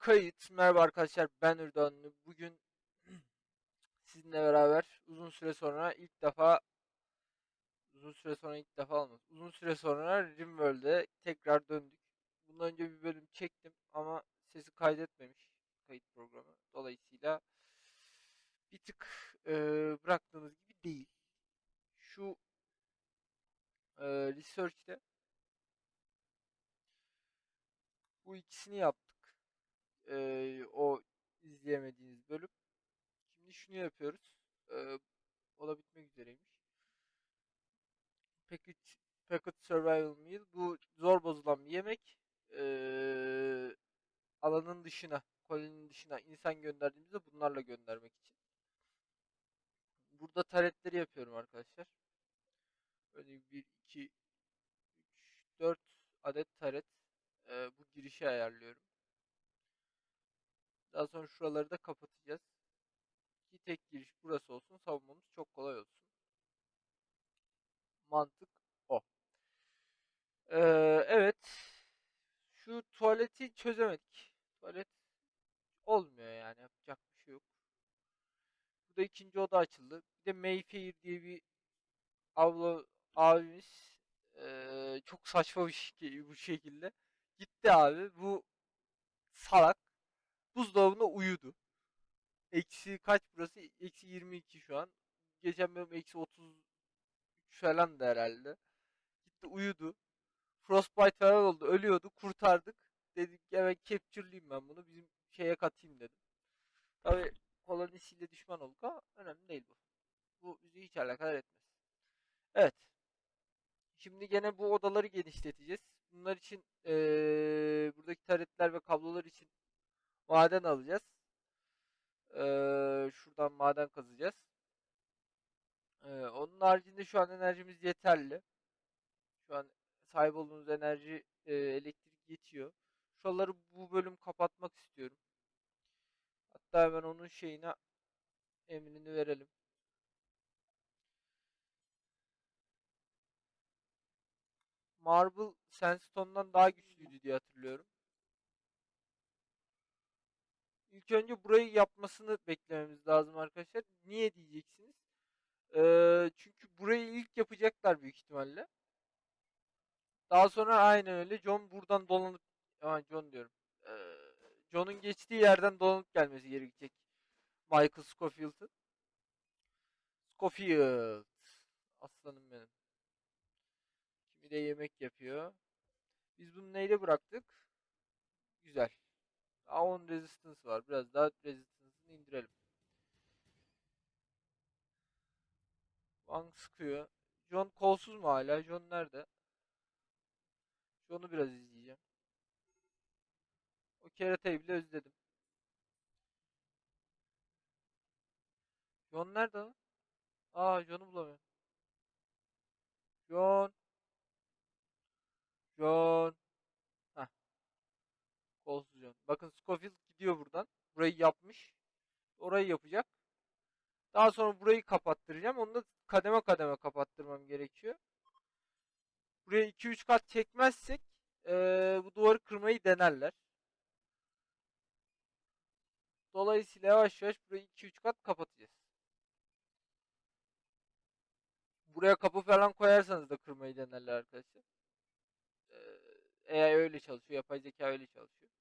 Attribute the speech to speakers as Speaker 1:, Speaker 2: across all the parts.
Speaker 1: Kayıt. Merhaba arkadaşlar ben Ürdanlı. Bugün sizinle beraber uzun süre sonra ilk defa uzun süre sonra ilk defa olmaz. Uzun süre sonra Rimworld'e tekrar döndük. Bundan önce bir bölüm çektim ama sesi kaydetmemiş kayıt programı. Dolayısıyla bir tık e, bıraktığınız gibi değil. Şu e, research'te bu ikisini yaptık. Ee, o izleyemediğiniz bölüm. Şimdi şunu yapıyoruz. Ee, o da bitmek üzereymiş. Packet, Packet Survival Meal. Bu zor bozulan bir yemek. Ee, alanın dışına, koloninin dışına insan gönderdiğimizde bunlarla göndermek için. Burada taretleri yapıyorum arkadaşlar. Böyle 1, 2, 3, 4 adet taret. Ee, bu girişi ayarlıyorum. Daha sonra şuraları da kapatacağız. Ki tek giriş burası olsun. Savunmamız çok kolay olsun. Mantık o. Ee, evet. Şu tuvaleti çözemedik. Tuvalet olmuyor yani. Yapacak bir şey yok. Burada ikinci oda açıldı. Bir de Mayfair diye bir abla abimiz ee, çok saçma bir şey bu şekilde. Gitti abi. Bu salak buzdolabına uyudu. Eksi kaç burası? Eksi 22 şu an. Geçen bölüm eksi 33 falan da herhalde. Gitti uyudu. Frostbite falan oldu. Ölüyordu. Kurtardık. Dedik evet capture'layım ben bunu. Bizim şeye katayım dedim. Tabi kolonisiyle düşman olduk ama önemli değil bu. Bu bizi hiç alakadar etmez. Evet. Şimdi gene bu odaları genişleteceğiz. Bunlar için ee, buradaki taretler ve kablolar için maden alacağız. Ee, şuradan maden kazacağız. Ee, onun haricinde şu an enerjimiz yeterli. Şu an sahip olduğumuz enerji e, elektrik yetiyor. Şuraları bu bölüm kapatmak istiyorum. Hatta hemen onun şeyine emrini verelim. Marble Sandstone'dan daha güçlüydü diye hatırlıyorum. İlk önce burayı yapmasını beklememiz lazım arkadaşlar. Niye diyeceksiniz? Ee, çünkü burayı ilk yapacaklar büyük ihtimalle. Daha sonra aynen öyle. John buradan dolanıp aman John diyorum. Ee, John'un geçtiği yerden dolanıp gelmesi gerekecek. Michael Scofield'ın. Scofield. Aslanım benim. Kimi de yemek yapıyor. Biz bunu neyle bıraktık? Güzel. Daha 10 resistance var. Biraz daha resistance'ını indirelim. Wang sıkıyor. John kolsuz mu hala? John nerede? John'u biraz izleyeceğim. O keratayı bile özledim. John nerede lan? Aa John'u bulamıyorum. John. John. John. Bakın Scofield gidiyor buradan. Burayı yapmış. Orayı yapacak. Daha sonra burayı kapattıracağım. Onu da kademe kademe kapattırmam gerekiyor. Buraya 2-3 kat çekmezsek ee, bu duvarı kırmayı denerler. Dolayısıyla yavaş yavaş burayı 2-3 kat kapatacağız. Buraya kapı falan koyarsanız da kırmayı denerler arkadaşlar. Ee, eğer öyle çalışıyor. Yapay zeka öyle çalışıyor.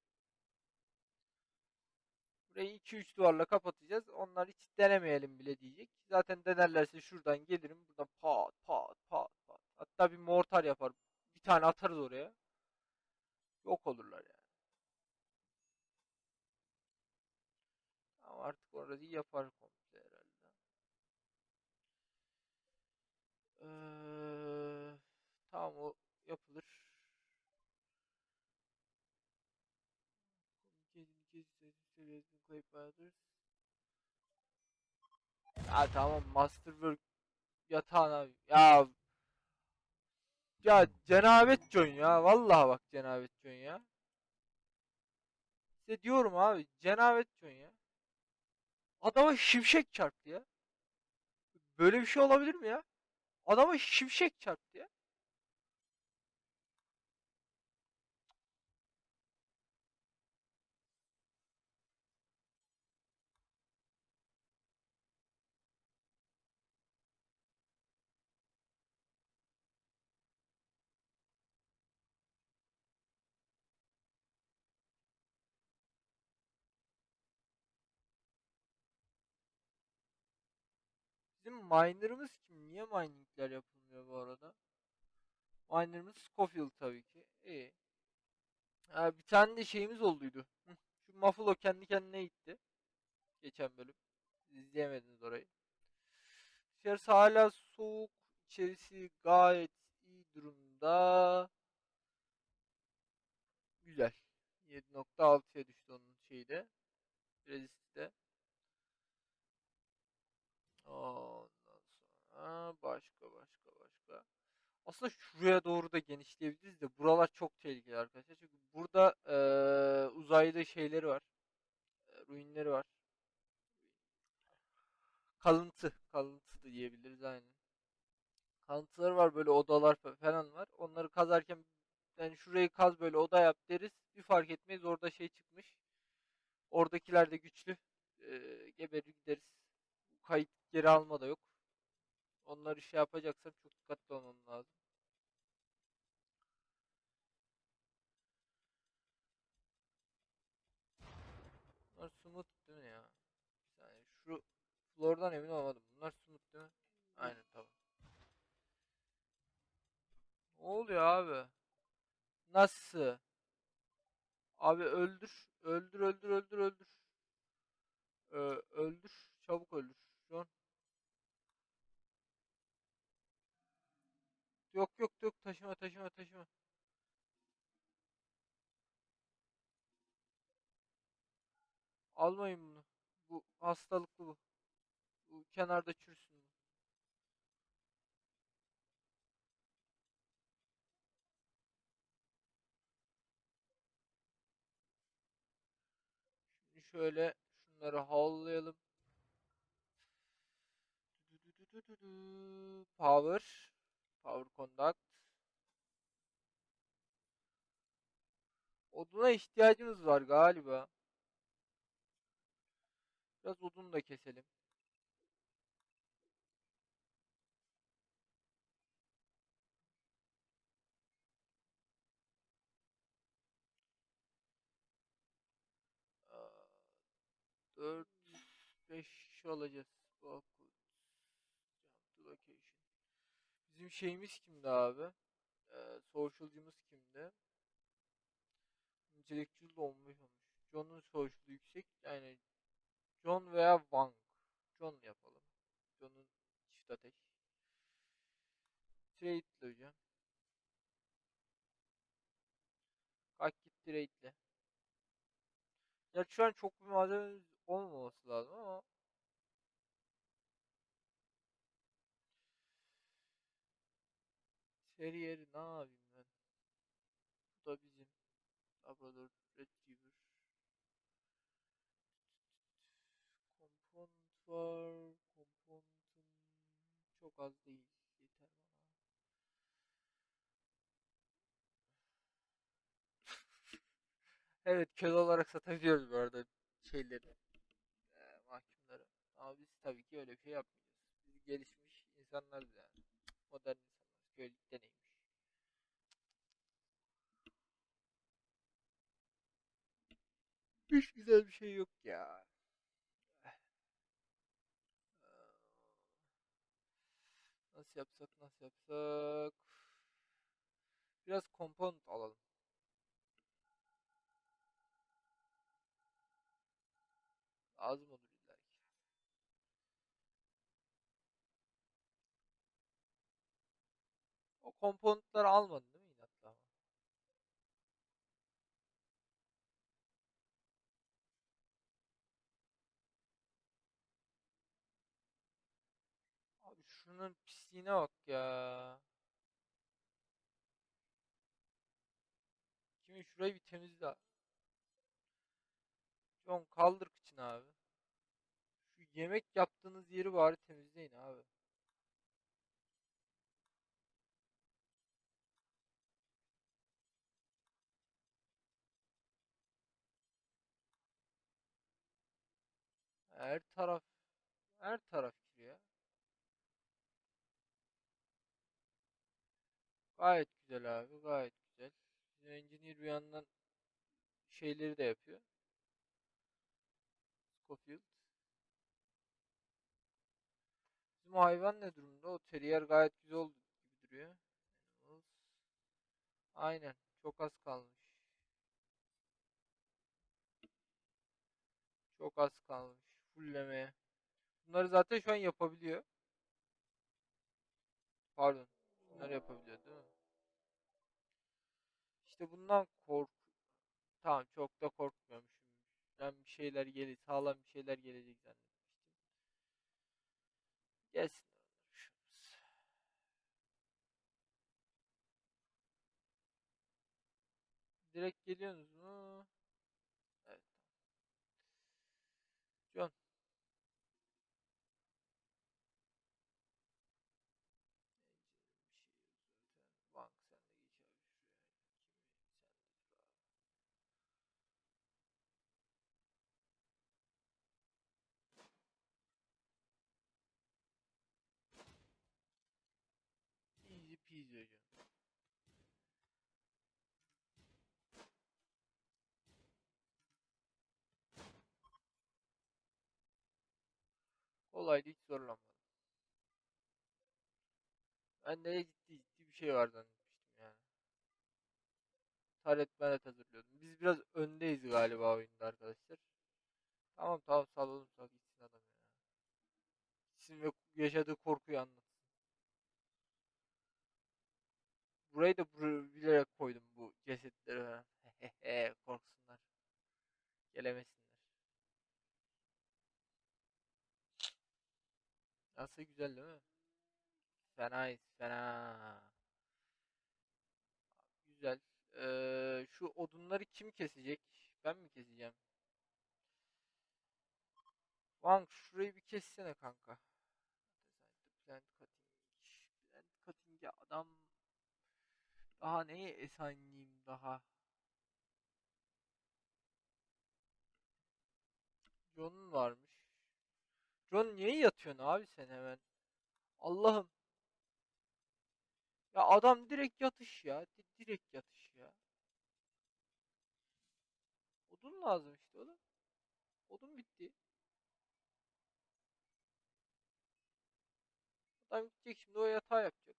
Speaker 1: Burayı 2-3 duvarla kapatacağız. Onlar hiç denemeyelim bile diyecek. Zaten denerlerse şuradan gelirim. Buradan pat pat pat pat. Hatta bir mortar yapar. Bir tane atarız oraya. Yok olurlar yani. Ama artık orayı yapar komple herhalde. Ee, tamam o yapılır. Ya tamam Masterwork yatağına ya ya cenabet John ya vallahi bak cenabet John ya. Size diyorum abi cenabet John ya. Adama şimşek çarptı ya. Böyle bir şey olabilir mi ya? Adama şimşek çarptı ya. Bizim miner'ımız kim? Niye miningler yapılmıyor bu arada? Miner'ımız Scofield tabii ki. İyi. Ha, bir tane de şeyimiz olduydu. Şu Muffalo kendi kendine gitti. Geçen bölüm. İzleyemediniz orayı. Dışarısı hala soğuk. İçerisi gayet iyi durumda. Güzel. 7.6'ya düştü onun şeyi de. Rezisti başka başka başka. Aslında şuraya doğru da genişleyebiliriz de buralar çok tehlikeli arkadaşlar. Çünkü burada eee, uzayda şeyleri var. eee, ruinleri var. Kalıntı. Kalıntı da diyebiliriz aynen. Kalıntıları var böyle odalar fa- falan var. Onları kazarken yani şurayı kaz böyle oda yap deriz. Bir fark etmeyiz orada şey çıkmış. Oradakiler de güçlü. Eee geberir gideriz. Kayıt geri alma da yok. Onları şey yapacaksam çok dikkatli olmam lazım. Bunlar smooth değil mi ya? Bir saniye. Şu floor'dan emin olmadım. Bunlar smooth değil mi? Aynen tamam. Ne oluyor abi? Nasıl? Abi öldür. Öldür öldür öldür öldür. Ee, öldür. Çabuk öldür. John. Yok yok yok taşıma taşıma taşıma. Almayın bunu. Bu hastalıklı bu. Bu kenarda çürüsün bu. Şimdi şöyle şunları havlayalım. Power. Power conduct. Oduna ihtiyacımız var galiba. Biraz odun da keselim. Aa, 4 5 kişi olacağız. Bak. Jump to location. Bizim şeyimiz kimdi abi? Ee, social'cımız kimdi? Intellectual olmuş olmuş. John'un social'ı yüksek. Yani John veya Wang. John yapalım. John'un çift ateş. Trade'le hocam. Kalk git trade'le. Ya şu an çok bir malzememiz olmaması lazım ama Terrier'i ne yapayım ben? Bu da bizim Labrador Retriever. Component var. Component'ın çok az değil. Yeter bana. Evet köle olarak satabiliyoruz bu arada şeyleri. eee, mahkumları. Ama biz tabii ki öyle bir şey yapmayacağız. Biz gelişmiş insanlarız yani. Modern insanlarız. Kölelik deneymiş. Hiç güzel bir şey yok ya. Nasıl yapsak nasıl yapsak. Biraz component alalım. Lazım olur komponentleri almadın değil mi inatla? Abi şunun pisliğine bak ya. Kimin şurayı bir temizle. John kaldır kıçını abi. Şu yemek yaptığınız yeri bari temizleyin abi. Her taraf her taraf kiri ya. Gayet güzel abi, gayet güzel. Bizim engineer bir yandan şeyleri de yapıyor. Scofield. Bizim hayvan ne durumda? O terrier gayet güzel oldu gibi duruyor. Aynen. Çok az kalmış. Çok az kalmış. Fullemeye. Bunları zaten şu an yapabiliyor. Pardon. Bunları yapabiliyor değil mi? İşte bundan kork. Tamam çok da korkmuyormuşum. Ben bir şeyler gelir, sağlam bir şeyler gelecek zannetmiştim. Gelsin. Direkt geliyorsunuz mu? Evet. John. Bank sen de geç abi şuraya. Kimi sendik abi. Peasy hocam. Kolaydı hiç zorlanmadım. Ben de ciddi ciddi bir şey var zannetmiştim yani. Taret maret hazırlıyordum. Biz biraz öndeyiz galiba oyunda arkadaşlar. Tamam tamam salalım sal gitsin adam ya. Gitsin ve yaşadığı korkuyu anlatsın. Burayı da bur- bilerek koydum bu cesetleri falan. Korksunlar. Gelemesinler. Nasıl güzel değil mi? Fenayız fena. Güzel. Ee, şu odunları kim kesecek? Ben mi keseceğim? Wang şurayı bir kessene kanka. Plant cutting. Plant cutting'e adam daha neye esenliyim daha? John'un varmış. John niye yatıyorsun abi sen hemen? Allah'ım. Ya adam direkt yatış ya. di- Direkt yatış ya. Odun lazım işte oğlum. Odun bitti. Adam gidecek şimdi o yatağı yapacak.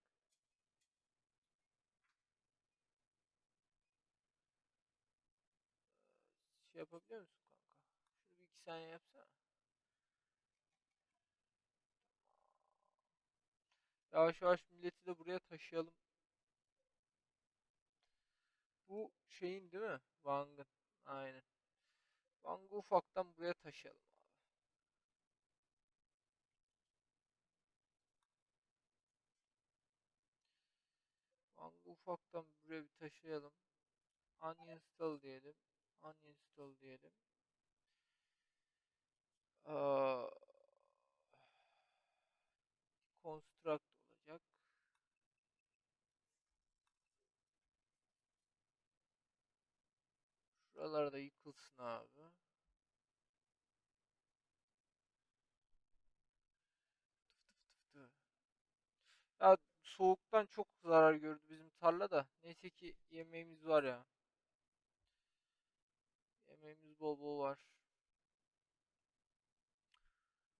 Speaker 1: Şey yapabiliyor musun kanka? Şunu bir iki saniye yapsana. Yavaş yavaş milleti de buraya taşıyalım. Bu şeyin değil mi? Wang'ın. Aynen. Wang'ı ufaktan buraya taşıyalım ufaktan buraya bir taşıyalım. Uninstall diyelim. Uninstall diyelim. Aa, construct olacak. Şuralarda yıkılsın abi. Ya soğuktan çok zarar gördü bizim tarla da. Neyse ki yemeğimiz var ya. Yemeğimiz bol bol var.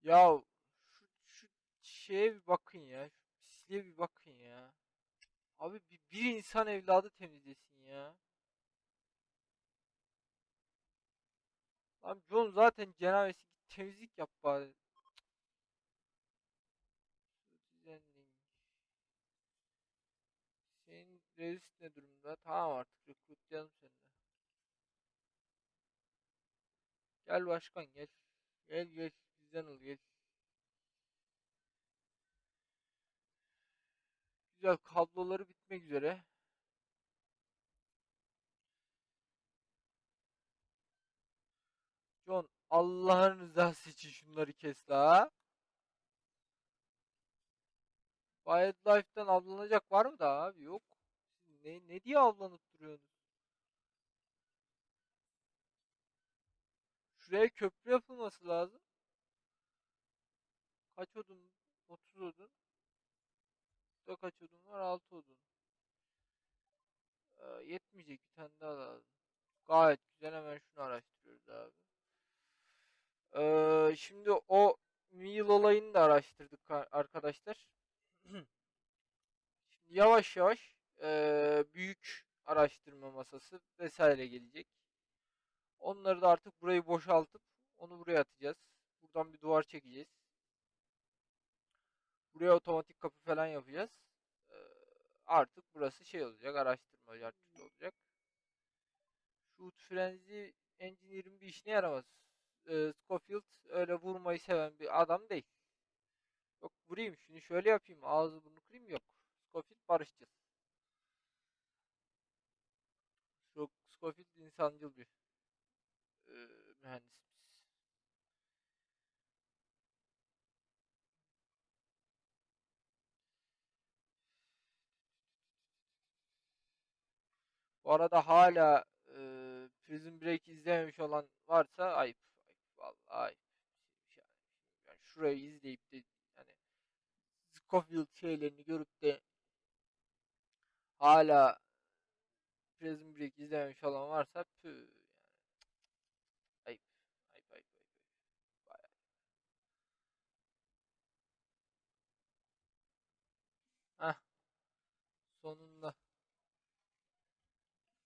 Speaker 1: Ya şu, şu şeye bir bakın ya. Şu bir bakın ya. Abi bir, bir insan evladı temizlesin ya. Lan John zaten cenabesi temizlik yap bari. Senin resist ne durumda? Tamam artık rekrutlayalım seni de. Gel başkan gel. Gel gel bizden ol gel. Güzel kabloları bitmek üzere. John Allah'ın rızası için şunları kes la. Wildlife'den avlanacak var mı da abi? Yok. Ne, ne diye avlanıp duruyorsunuz? Şuraya köprü yapılması lazım. Kaç odun? 30 odun. Burada kaç odun var? 6 odun. Ee, yetmeyecek bir tane daha lazım. Gayet güzel hemen şunu araştırıyoruz abi. Ee, şimdi o Wheel olayını da araştırdık ka- arkadaşlar. Şimdi yavaş yavaş eee, büyük araştırma masası vesaire gelecek. Onları da artık burayı boşaltıp onu buraya atacağız. Buradan bir duvar çekeceğiz. Buraya otomatik kapı falan yapacağız. Eee, artık burası şey olacak, araştırma yardımcı olacak. Shoot Frenzy Engineer'in bir işine yaramaz. Eee, Scofield öyle vurmayı seven bir adam değil. Yok vurayım şunu şöyle yapayım ağzı burnu kırayım yok. Scofield barışçıl. Scofield insancıl bir eee, mühendisimiz. Bu arada hala eee Prison Break izlememiş olan varsa ayıp. ayıp vallahi ayıp. Yani şurayı izleyip de yani Scofield şeylerini görüp de hala Prison Break izlememiş olan varsa püh yani. Ayıp. Ayıp ayıp ayıp. ayıp. Bayağı. Heh, sonunda.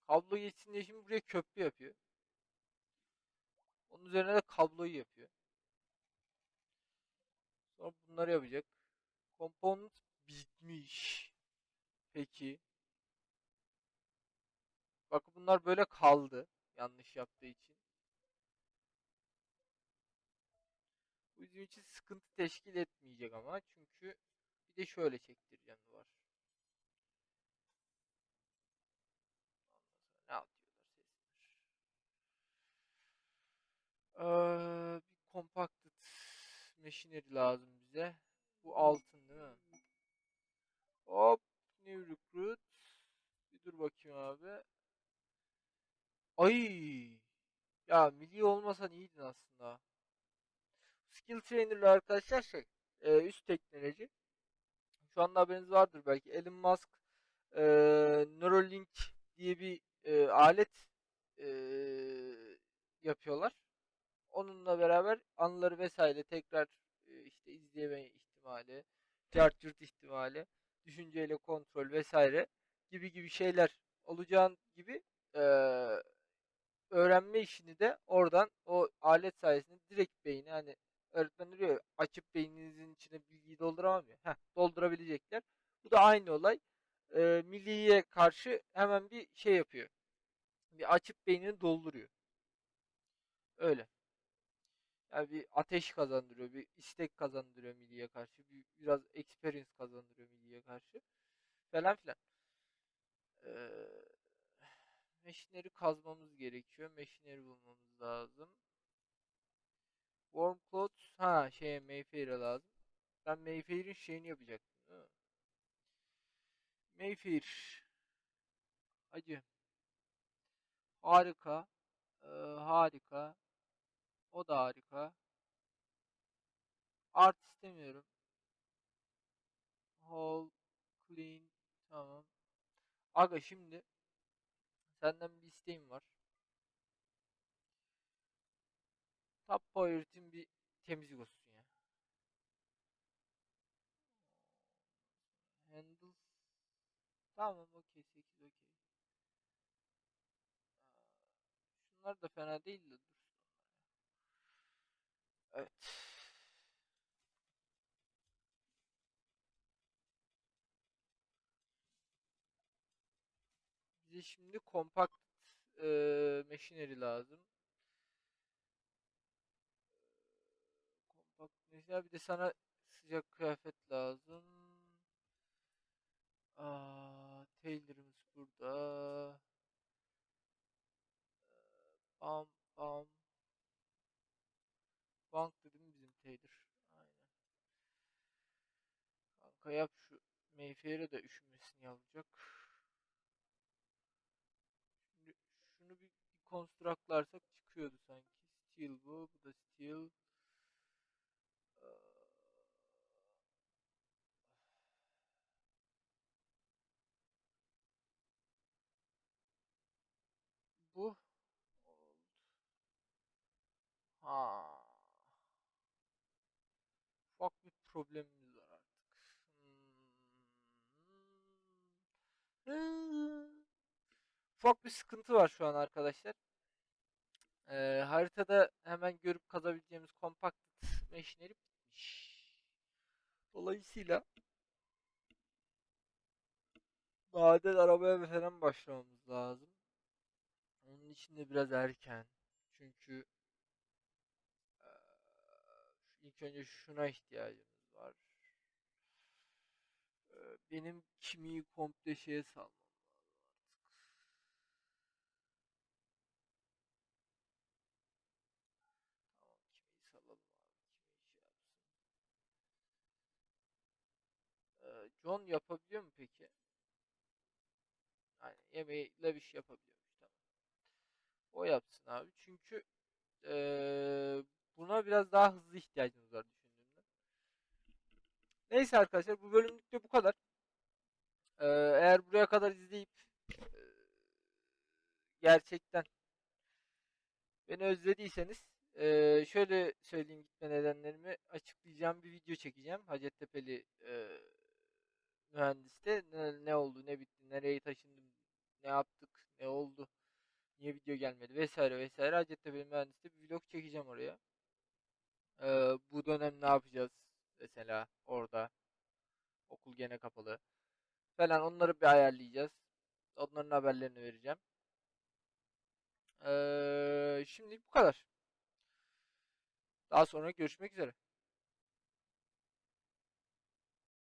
Speaker 1: Kablo geçsin diye şimdi buraya köprü yapıyor. Onun üzerine de kabloyu yapıyor. Sonra bunları yapacak. Component bitmiş. Peki. Bakın bunlar böyle kaldı. Yanlış yaptığı için. Bu bizim için sıkıntı teşkil etmeyecek ama. Çünkü bir de şöyle çektireceğim duvar. Ondan sonra ne atıyorlar sesler. Bir compacted machinery lazım bize. Bu altın değil mi? Hop. New recruit. Bir dur bakayım abi. Ay. Ya milli olmasan iyiydin aslında. Skill Trainer'lı arkadaşlar şey. üst teknoloji. Şu anda haberiniz vardır belki. Elon Musk e, Neuralink diye bir e, alet e, yapıyorlar. Onunla beraber anıları vesaire tekrar e, işte izleme ihtimali, cart curt ihtimali, düşünceyle kontrol vesaire gibi gibi şeyler olacağın gibi e, öğrenme işini de oradan o alet sayesinde direkt beyni hani öğretmen diyor açıp beyninizin içine bilgiyi dolduramam ya. Heh, doldurabilecekler. Bu da aynı olay. E, milliye karşı hemen bir şey yapıyor. Bir açıp beynini dolduruyor. Öyle. Yani bir ateş kazandırıyor, bir istek kazandırıyor milliye karşı, bir, biraz experience kazandırıyor milliye karşı falan filan. Ee, machinery kazmamız gerekiyor. Machinery bulmamız lazım. Warm clothes, ha şeye Mayfair'e lazım. Ben Mayfair'in şeyini yapacaktım. Değil mi? Mayfair. Acı. Harika. Ee, harika. O da harika. Art istemiyorum. Whole, clean, tamam. Aga şimdi senden bir isteğim var. Top Power'in bir temizlik olsun ya. Handle. Tamam okey 8 okey. Şunlar da fena değil de ya. Evet. Bize şimdi kompakt eee machinery lazım. Kompakt mesela bir de sana sıcak kıyafet lazım. Aa, Taylor'ımız burada. Bam bam. Bank dedim bizim Taylor. Aynen. Kanka yap şu Mayfair'e de üşümesini yapacak. Şimdi şunu bir, bir constructlarsak çıkıyordu sanki. Steel bu. Bu da steel. Ee, Bu ha ufak bir problemimiz var artık. Hmm. Ufak bir sıkıntı var şu an arkadaşlar. Ee, haritada hemen görüp kazabileceğimiz kompakt meşineri bitmiş. Dolayısıyla maden arabaya falan başlamamız lazım. Onun için de biraz erken. Çünkü ilk önce şuna ihtiyacımız var. Eee, benim kimiyi komple şeye salmam lazım artık. Tamam kimiyi salalım abi. Kimiyi şey yapsın. Eee, John yapabiliyor mu peki? Yani yemeği Lavish yapabiliyormuş tamam. O yapsın abi. Çünkü eee, buna biraz daha hızlı ihtiyacımız var düşündüğümde. Neyse arkadaşlar bu bölümlük de bu kadar. Eee, eğer buraya kadar izleyip eee, gerçekten beni özlediyseniz eee, şöyle söyleyeyim gitme nedenlerimi açıklayacağım bir video çekeceğim. Hacettepe'li eee mühendiste ne, ne oldu, ne bitti, nereye taşındım, ne yaptık, ne oldu, niye video gelmedi vesaire vesaire. Hacettepe'li mühendiste bir vlog çekeceğim oraya. Eee, bu dönem ne yapacağız mesela orada okul gene kapalı falan onları bir ayarlayacağız. Onların haberlerini vereceğim. Eee şimdi bu kadar. Daha sonra görüşmek üzere.